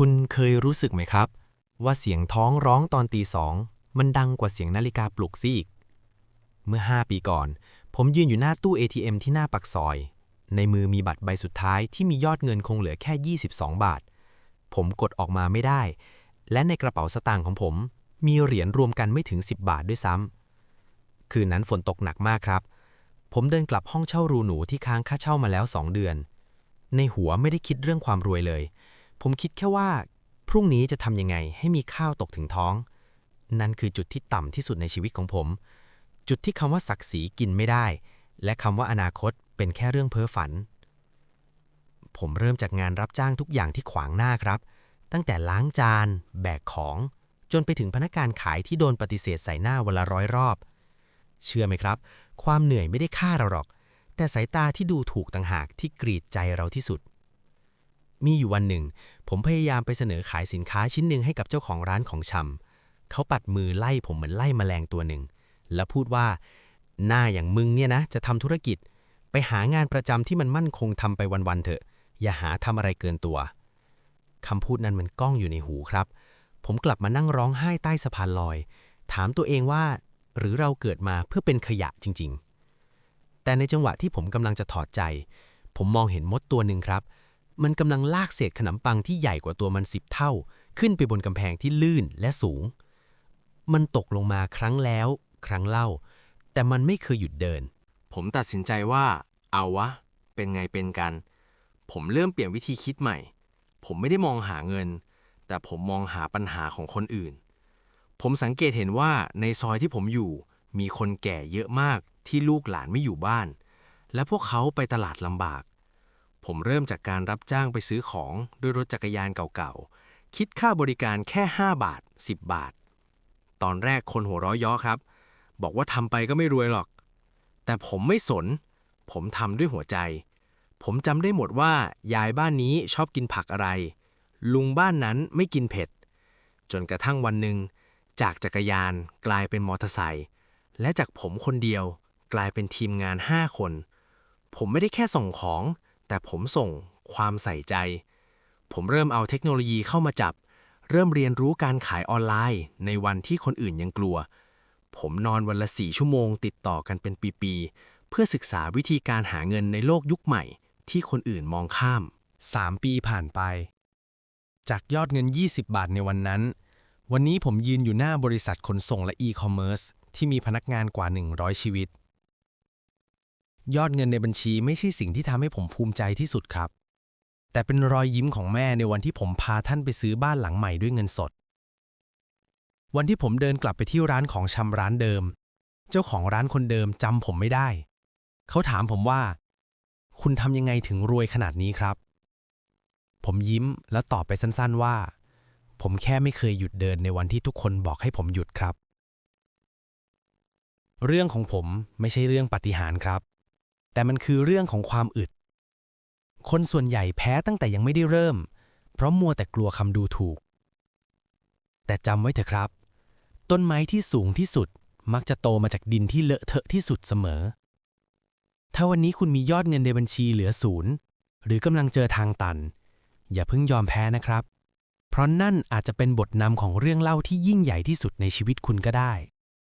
คุณเคยรู้สึกไหมครับ ว่าเสียงท้องร้องตอนตีสอง มันดังกว่าเสียงนาฬิกาปลุกซะอีก เมื่อ 5 ปีก่อน ผมยืนอยู่หน้าตู้ ATM ที่หน้าปักซอย ในมือมีบัตรใบสุดท้ายที่มียอดเงินคงเหลือแค่ 22 บาท ผมกดออกมาไม่ได้ และในกระเป๋าสตางค์ของผม มีเหรียญรวมกันไม่ถึง 10 บาทด้วยซ้ำคืนนั้นฝนตกหนักมากครับ ผมเดินกลับห้องเช่ารูหนูที่ค้างค่าเช่ามาแล้ว 2 เดือน ในหัวไม่ได้คิดเรื่องความรวยเลย ผมคิดแค่ว่า พรุ่งนี้จะทำยังไงให้มีข้าวตกถึงท้อง นั่นคือจุดที่ต่ำที่สุดในชีวิตของผม จุดที่คำว่าศักดิ์ศรีกินไม่ได้ และคำว่าอนาคตเป็นแค่เรื่องเพ้อฝัน ผมเริ่มจากงานรับจ้างทุกอย่างที่ขวางหน้าครับ ตั้งแต่ล้างจาน แบกของ จนไปถึงพนักงานขายที่โดนปฏิเสธใส่หน้าวันละร้อยรอบ เชื่อไหมครับ ความเหนื่อยไม่ได้ฆ่าเราหรอก แต่สายตาที่ดูถูกต่างหากที่กรีดใจเราที่สุด มีอยู่วันหนึ่ง ผมพยายามไปเสนอขายสินค้าชิ้นหนึ่งให้กับเจ้าของร้านของชำเขาปัดมือไล่ผมเหมือนไล่แมลงตัวหนึ่ง แล้วพูดว่า หน้าอย่างมึงเนี่ยนะ จะทำธุรกิจ ไปหางานประจำที่มันมั่นคงทำไปวันๆเถอะ อย่าหาทำอะไรเกินตัวคำพูดนั้นมันก้องอยู่ในหูครับ ผมกลับมานั่งร้องไห้ใต้สะพานลอย ถามตัวเองว่า หรือเราเกิดมาเพื่อเป็นขยะจริง ๆ แต่ในจังหวะที่ผมกำลังจะถอดใจ ผมมองเห็นมดตัวหนึ่งครับ มันกำลังลากเศษขนมปังที่ใหญ่กว่าตัวมันสิบเท่า ขึ้นไปบนกำแพงที่ลื่นและสูง มันตกลงมาครั้งแล้ว ครั้งเล่า แต่มันไม่เคยหยุดเดิน ผมตัดสินใจว่า เอาวะ เป็นไงเป็นกัน ผมเริ่มเปลี่ยนวิธีคิดใหม่ ผมไม่ได้มองหาเงิน แต่ผมมองหาปัญหาของคนอื่น ผมสังเกตเห็นว่าในซอยที่ผมอยู่ มีคนแก่เยอะมากที่ลูกหลานไม่อยู่บ้าน และพวกเขาไปตลาดลำบาก ผมเริ่มจากการรับจ้างไปซื้อของด้วยรถจักรยานเก่าๆ คิดค่าบริการแค่ 5 บาท 10 บาท ตอนแรกคนหัวร้อยย้อครับ บอกว่าทำไปก็ไม่รวยหรอก แต่ผมไม่สน ผมทำด้วยหัวใจ ผมจำได้หมดว่ายายบ้านนี้ชอบกินผักอะไร ลุงบ้านนั้นไม่กินเผ็ด จนกระทั่งวันหนึ่ง จากจักรยานกลายเป็นมอเตอร์ไซค์และจากผมคนเดียวกลายเป็นทีมงาน 5 คน ผมไม่ได้แค่ส่งของ แต่ผมส่งความใส่ใจ ผมเริ่มเอาเทคโนโลยีเข้ามาจับ เริ่มเรียนรู้การขายออนไลน์ ในวันที่คนอื่นยังกลัว ผมนอนวันละสี่ชั่วโมง ติดต่อกันเป็นปีๆ เพื่อศึกษาวิธีการหาเงินในโลกยุคใหม่ ที่คนอื่นมองข้าม 3 ปีผ่านไป จากยอดเงิน 20 บาทในวันนั้น วันนี้ผมยืนอยู่หน้าบริษัทขนส่งและอีคอมเมิร์ซที่มีพนักงานกว่า 100 ชีวิต ยอดเงินในบัญชีไม่ใช่สิ่งที่ทำให้ผมภูมิใจที่สุดครับ แต่เป็นรอยยิ้มของแม่ในวันที่ผมพาท่านไปซื้อบ้านหลังใหม่ด้วยเงินสด วันที่ผมเดินกลับไปที่ร้านของชำร้านเดิม เจ้าของร้านคนเดิมจำผมไม่ได้ เขาถามผมว่า คุณทำยังไงถึงรวยขนาดนี้ครับ ผมยิ้มแล้วตอบไปสั้นๆว่า ผมแค่ไม่เคยหยุดเดินในวันที่ทุกคนบอกให้ผมหยุดครับ เรื่องของผมไม่ใช่เรื่องปาฏิหาริย์ครับ แต่มันคือเรื่องของความอึด คนส่วนใหญ่แพ้ตั้งแต่ยังไม่ได้เริ่ม เพราะมัวแต่กลัวคำดูถูก แต่จำไว้เถอะครับ ต้นไม้ที่สูงที่สุดมักจะโตมาจากดินที่เลอะเทอะที่สุดเสมอ ถ้าวันนี้คุณมียอดเงินในบัญชีเหลือศูนย์หรือกำลังเจอทางตัน อย่าเพิ่งยอมแพ้นะครับ เพราะนั่นอาจจะเป็นบทนำของเรื่องเล่าที่ยิ่งใหญ่ที่สุดในชีวิตคุณก็ได้